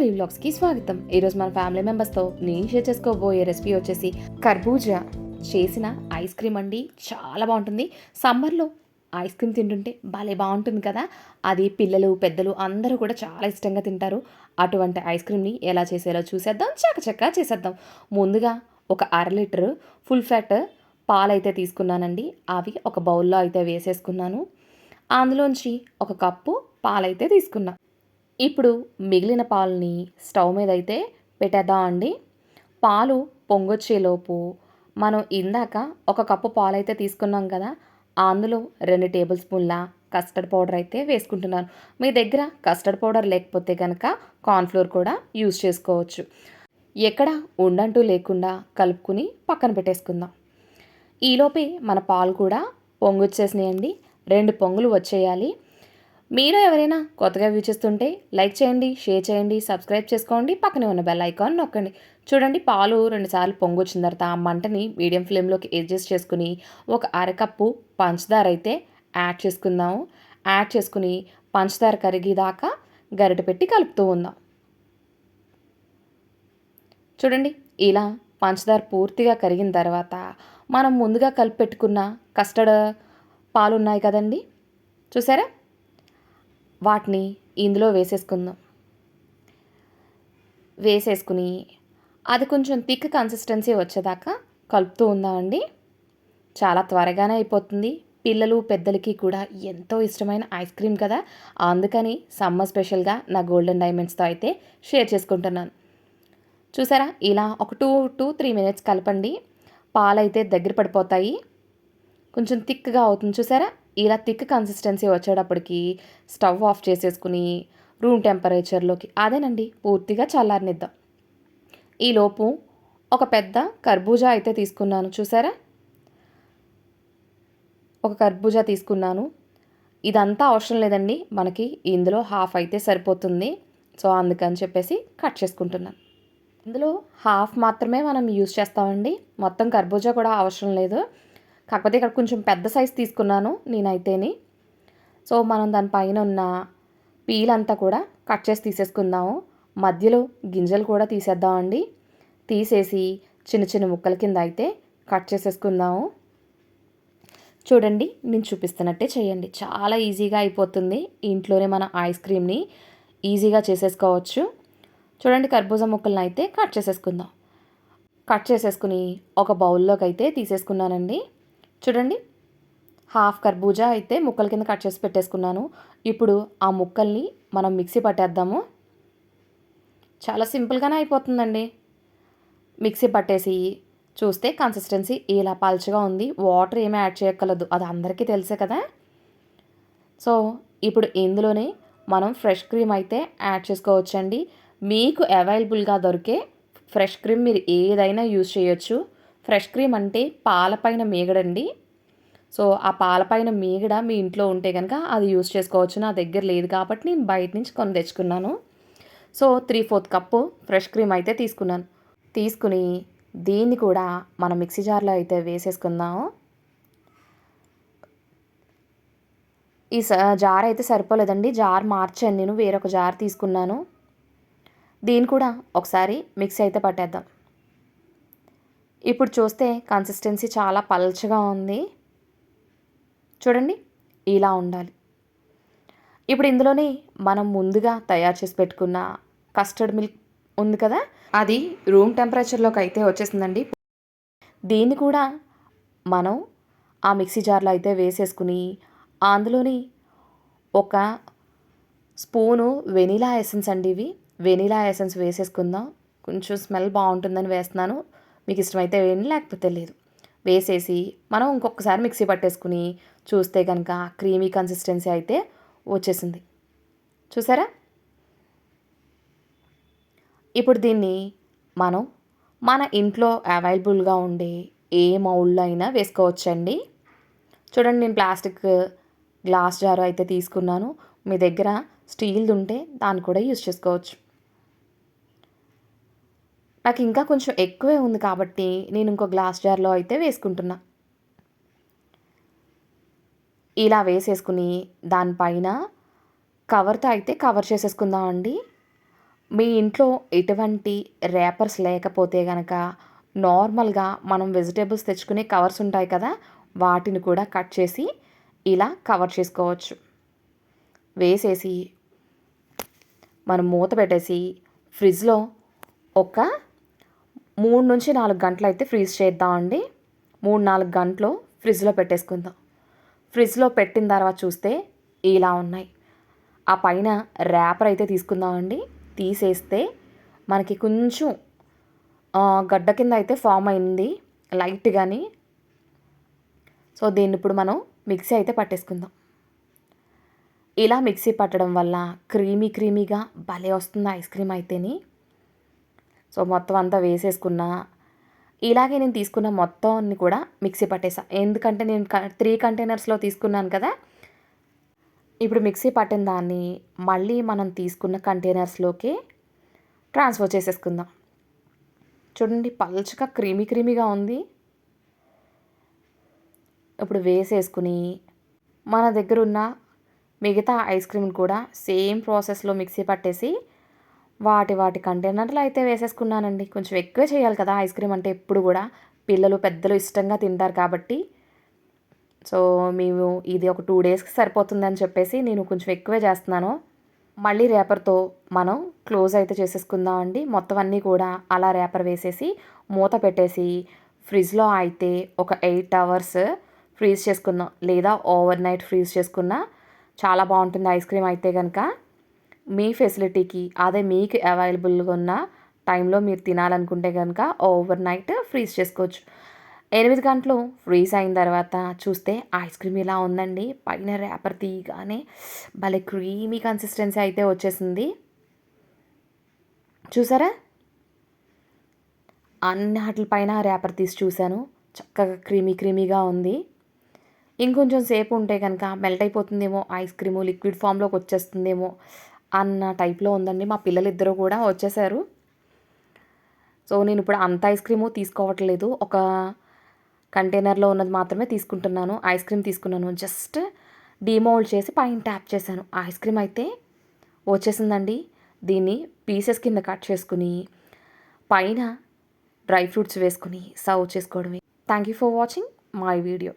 లాలీ వ్లాగ్స్కి స్వాగతం. ఈరోజు మన ఫ్యామిలీ మెంబర్స్తో నేను షేర్ చేసుకోబోయే రెసిపీ వచ్చేసి కర్బూజా. చేసిన ఐస్ క్రీమ్ అండి. చాలా బాగుంటుంది. సమ్మర్లో ఐస్ క్రీమ్ తింటుంటే భలే బాగుంటుంది కదా. అది పిల్లలు పెద్దలు అందరూ కూడా చాలా ఇష్టంగా తింటారు. అటువంటి ఐస్ క్రీమ్ని ఎలా చేసేలా చూసేద్దాం. చకచకా చేసేద్దాం. ముందుగా ఒక అర లీటర్ ఫుల్ ఫ్యాట్ పాలైతే తీసుకున్నానండి. అవి ఒక బౌల్లో అయితే వేసేసుకున్నాను. అందులోంచి ఒక కప్పు పాలైతే తీసుకున్నాను ఇప్పుడు మిగిలిన పాలని స్టవ్ మీద అయితే పెట్టేద్దాం అండి? పాలు పొంగొచ్చేలోపు మనం ఇందాక ఒక కప్పు పాలు అయితే తీసుకున్నాం కదా అందులో రెండు టేబుల్ స్పూన్ల కస్టర్డ్ పౌడర్ అయితే వేసుకుంటున్నాను. మీ దగ్గర కస్టర్డ్ పౌడర్ లేకపోతే కనుక కార్న్ఫ్లోర్ కూడా యూజ్ చేసుకోవచ్చు. ఎక్కడ ఉండంటూ లేకుండా కలుపుకుని పక్కన పెట్టేసుకుందాం. ఈలోపే మన పాలు కూడా పొంగొచ్చేసినాయండి. రెండు పొంగులు వచ్చేయాలి. మీరు ఎవరైనా కొత్తగా వ్యూ చేస్తుంటే లైక్ చేయండి షేర్ చేయండి సబ్స్క్రైబ్ చేసుకోండి పక్కనే ఉన్న బెల్ ఐకాన్ నొక్కండి. చూడండి పాలు రెండుసార్లు పొంగొచ్చిన తర్వాత ఆ మంటని మీడియం ఫ్లేమ్లోకి అడ్జస్ట్ చేసుకుని ఒక అరకప్పు పంచదార అయితే యాడ్ చేసుకుందాము యాడ్ చేసుకుని పంచదార కరిగేదాకా గరిట పెట్టి కలుపుతూ ఉందాం. చూడండి ఇలా పంచదార పూర్తిగా కరిగిన తర్వాత మనం ముందుగా కలిపి పెట్టుకున్న కస్టర్డ్ పాలు ఉన్నాయి కదండి. చూసారా? వాటిని ఇందులో వేసేసుకుందాం. వేసేసుకుని అది కొంచెం థిక్ కన్సిస్టెన్సీ వచ్చేదాకా కలుపుతూ ఉందామండి. చాలా త్వరగానే అయిపోతుంది. పిల్లలు పెద్దలకి కూడా ఎంతో ఇష్టమైన ఐస్ క్రీమ్ కదా. అందుకని సమ్మర్ స్పెషల్గా నా గోల్డెన్ డైమండ్స్తో అయితే షేర్ చేసుకుంటున్నాను. చూసారా? ఇలా ఒక టూ టూ త్రీ మినిట్స్ కలపండి. పాలైతే దగ్గర పడిపోతాయి. కొంచెం థిక్గా అవుతుంది. చూసారా? ఇలా థిక్ కన్సిస్టెన్సీ వచ్చేటప్పటికి స్టవ్ ఆఫ్ చేసేసుకుని రూమ్ టెంపరేచర్లోకి అదేనండి పూర్తిగా చల్లారనిద్దాం. ఈలోపు ఒక పెద్ద కర్బూజా అయితే తీసుకున్నాను చూసారా? ఒక కర్బూజా తీసుకున్నాను. ఇదంతా అవసరం లేదండి మనకి ఇందులో హాఫ్ అయితే సరిపోతుంది. సో అందుకని చెప్పేసి కట్ చేసుకుంటున్నాను. ఇందులో హాఫ్ మాత్రమే మనం యూజ్ చేస్తామండి మొత్తం కర్బూజా కూడా అవసరం లేదు. కాకపోతే ఇక్కడ కొంచెం పెద్ద సైజ్ తీసుకున్నాను నేనైతేని. సో మనం దానిపైన ఉన్న పీల్ అంతా కూడా కట్ చేసి తీసేసుకుందాము. మధ్యలో గింజలు కూడా తీసేద్దామండి. తీసేసి చిన్న చిన్న ముక్కల కింద అయితే కట్ చేసేసుకుందాము. చూడండి నేను చూపిస్తున్నట్టే చేయండి. చాలా ఈజీగా అయిపోతుంది ఇంట్లోనే మన ఐస్ క్రీమ్ని ఈజీగా చేసేసుకోవచ్చు. చూడండి కర్బూజా ముక్కలను అయితే కట్ చేసేసుకుందాం. కట్ చేసేసుకుని ఒక బౌల్లోకి అయితే తీసేసుకున్నానండి. చూడండి. హాఫ్ కర్బూజా అయితే ముక్కల కింద కట్ చేసి పెట్టేసుకున్నాను. ఇప్పుడు ఆ ముక్కల్ని మనం మిక్సీ పట్టేద్దాము. చాలా సింపుల్గానే అయిపోతుందండి. మిక్సీ పట్టేసి చూస్తే కన్సిస్టెన్సీ ఇలా పల్చగా ఉంది. వాటర్ ఏమీ యాడ్ చేయక్కర్లేదు. అది అందరికీ తెలుసే కదా. సో ఇప్పుడు ఇందులోనే మనం ఫ్రెష్ క్రీమ్ అయితే యాడ్ చేసుకోవచ్చండి. మీకు అవైలబుల్గా దొరికే ఫ్రెష్ క్రీమ్ మీరు ఏదైనా యూజ్ చేయొచ్చు. ఫ్రెష్ క్రీమ్ అంటే పాలపైన మీగడండి. సో ఆ పాలపైన మీగడ మీ ఇంట్లో ఉంటే కనుక అది యూజ్ చేసుకోవచ్చు. నా దగ్గర లేదు కాబట్టి నేను బయట నుంచి కొని తెచ్చుకున్నాను. So three fourth cup fresh cream అయితే తీసుకున్నాను. తీసుకుని దీన్ని కూడా మన మిక్సీ జార్లో అయితే వేసేసుకుందాము ఈ జార్ అయితే సరిపోలేదండి. జార్ మార్చాను నేను వేరొక జార్ తీసుకున్నాను. దీన్ని కూడా ఒకసారి మిక్సీ అయితే పట్టేద్దాం. ఇప్పుడు చూస్తే కన్సిస్టెన్సీ చాలా పల్చగా ఉంది. చూడండి ఇలా ఉండాలి. ఇప్పుడు ఇందులోనే మనం ముందుగా తయారు చేసి పెట్టుకున్న కస్టర్డ్ మిల్క్ ఉంది కదా అది రూమ్ టెంపరేచర్లోకి అయితే వచ్చేసిందండి. దీన్ని కూడా మనం ఆ మిక్సీ జార్లో అయితే వేసేసుకుని అందులోని ఒక స్పూను వెనీలా ఎసెన్స్ అండి ఇవి. వెనీలా ఎసెన్స్ వేసేసుకుందాం. కొంచెం స్మెల్ బాగుంటుందని వేస్తున్నాను. మీకు ఇష్టమైతే వేయండి లేకపోతే లేదు. వేసేసి మనం ఇంకొకసారి మిక్సీ పట్టేసుకుని చూస్తే కనుక క్రీమీ కన్సిస్టెన్సీ అయితే వచ్చేసింది. చూసారా? ఇప్పుడు దీన్ని మనం మన ఇంట్లో అవైలబుల్గా ఉండే ఏ మౌల్లో అయినా వేసుకోవచ్చండి. చూడండి నేను ప్లాస్టిక్ గ్లాస్ జారు అయితే తీసుకున్నాను. మీ దగ్గర స్టీల్ది ఉంటే దాన్ని కూడా యూజ్ చేసుకోవచ్చు. నాకు ఇంకా కొంచెం ఎక్కువే ఉంది కాబట్టి నేను ఇంకో గ్లాస్ జార్లో అయితే వేసుకుంటున్నా. ఇలా వేసేసుకుని దానిపైన కవర్తో అయితే కవర్ చేసేసుకుందామండి మీ ఇంట్లో ఎటువంటి ర్యాపర్స్ లేకపోతే కనుక నార్మల్గా మనం వెజిటేబుల్స్ తెచ్చుకునే కవర్స్ ఉంటాయి కదా వాటిని కూడా కట్ చేసి ఇలా కవర్ చేసుకోవచ్చు. వేసేసి మనం మూత పెట్టేసి ఫ్రిడ్జ్లో ఒక మూడు నుంచి నాలుగు గంటలు అయితే ఫ్రీజ్ చేద్దామండి మూడు నాలుగు గంటలు ఫ్రిడ్జ్లో పెట్టేసుకుందాం. ఫ్రిడ్జ్లో పెట్టిన తర్వాత చూస్తే ఇలా ఉన్నాయి. ఆ పైన ర్యాపర్ అయితే తీసుకుందామండి తీసేస్తే మనకి కొంచెం గడ్డ కింద అయితే ఫామ్ అయింది. లైట్ కానీ సో దీన్ని ఇప్పుడు మనం మిక్సీ అయితే పట్టేసుకుందాం. ఇలా మిక్సీ పట్టడం వల్ల క్రీమీ క్రీమీగా భలే వస్తుంది ఐస్ క్రీమ్ అయితేని. సో మొత్తం అంతా వేసేసుకున్నా. ఇలాగే నేను తీసుకున్న మొత్తాన్ని కూడా మిక్సీ పట్టేసా. ఎందుకంటే నేను త్రీ కంటైనర్స్లో తీసుకున్నాను కదా. ఇప్పుడు మిక్సీ పట్టిన దాన్ని మళ్ళీ మనం తీసుకున్న కంటైనర్స్లోకి ట్రాన్స్ఫర్ చేసేసుకుందాం. చూడండి పల్చగా క్రీమీ క్రీమీగా ఉంది. ఇప్పుడు వేసేసుకుని మన దగ్గర ఉన్న మిగతా ఐస్ క్రీమ్ కూడా సేమ్ ప్రాసెస్లో మిక్సీ పట్టేసి వాటి వాటి కంటైనర్లు అయితే వేసేసుకున్నానండి. కొంచెం ఎక్కువ చేయాలి కదా ఐస్ క్రీమ్ అంటే ఎప్పుడు కూడా. పిల్లలు పెద్దలు ఇష్టంగా తింటారు కాబట్టి. సో మేము ఇది ఒక టూ డేస్కి సరిపోతుందని చెప్పేసి నేను కొంచెం ఎక్కువే చేస్తున్నాను. మళ్ళీ రేపర్తో మనం క్లోజ్ అయితే చేసేసుకుందాం అండి. మొత్తం అన్నీ కూడా అలా రేపర్ వేసేసి మూత పెట్టేసి ఫ్రిడ్జ్లో అయితే ఒక ఎయిట్ అవర్స్ ఫ్రీజ్ చేసుకుందాం. లేదా ఓవర్ నైట్ ఫ్రీజ్ చేసుకున్నా చాలా బాగుంటుంది ఐస్ క్రీమ్ అయితే కనుక మీ ఫెసిలిటీకి అదే మీకు అవైలబుల్గా ఉన్న టైంలో మీరు తినాలనుకుంటే కనుక ఓవర్ నైట్ ఫ్రీజ్ చేసుకోవచ్చు. ఎనిమిది గంటలు ఫ్రీజ్ అయిన తర్వాత చూస్తే ఐస్ క్రీమ్ ఇలా ఉందండి. పైన ర్యాపర్ తీయగానే భలే క్రీమీ కన్సిస్టెన్సీ అయితే వచ్చేసింది. చూసారా? అన్ని పైన ర్యాపర్ తీసి చూశాను. చక్కగా క్రీమీ క్రీమీగా ఉంది. ఇంకొంచెం సేపు ఉంటే కనుక మెల్ట్ అయిపోతుందేమో ఐస్ క్రీము లిక్విడ్ ఫామ్లోకి వచ్చేస్తుందేమో. అన్న టైప్లో ఉందండి. మా పిల్లలిద్దరూ కూడా వచ్చేసారు. సో నేను ఇప్పుడు అంత ఐస్ క్రీము తీసుకోవట్లేదు. ఒక కంటైనర్లో ఉన్నది మాత్రమే తీసుకుంటున్నాను. ఐస్ క్రీమ్ తీసుకున్నాను. జస్ట్ డీమోల్డ్ చేసి పైన ట్యాప్ చేశాను. ఐస్ క్రీమ్ అయితే వచ్చేసిందండి. దీన్ని పీసెస్ కింద కట్ చేసుకుని పైన డ్రై ఫ్రూట్స్ వేసుకుని సర్వ్ చేసుకోవడమే. Thank you for watching my video.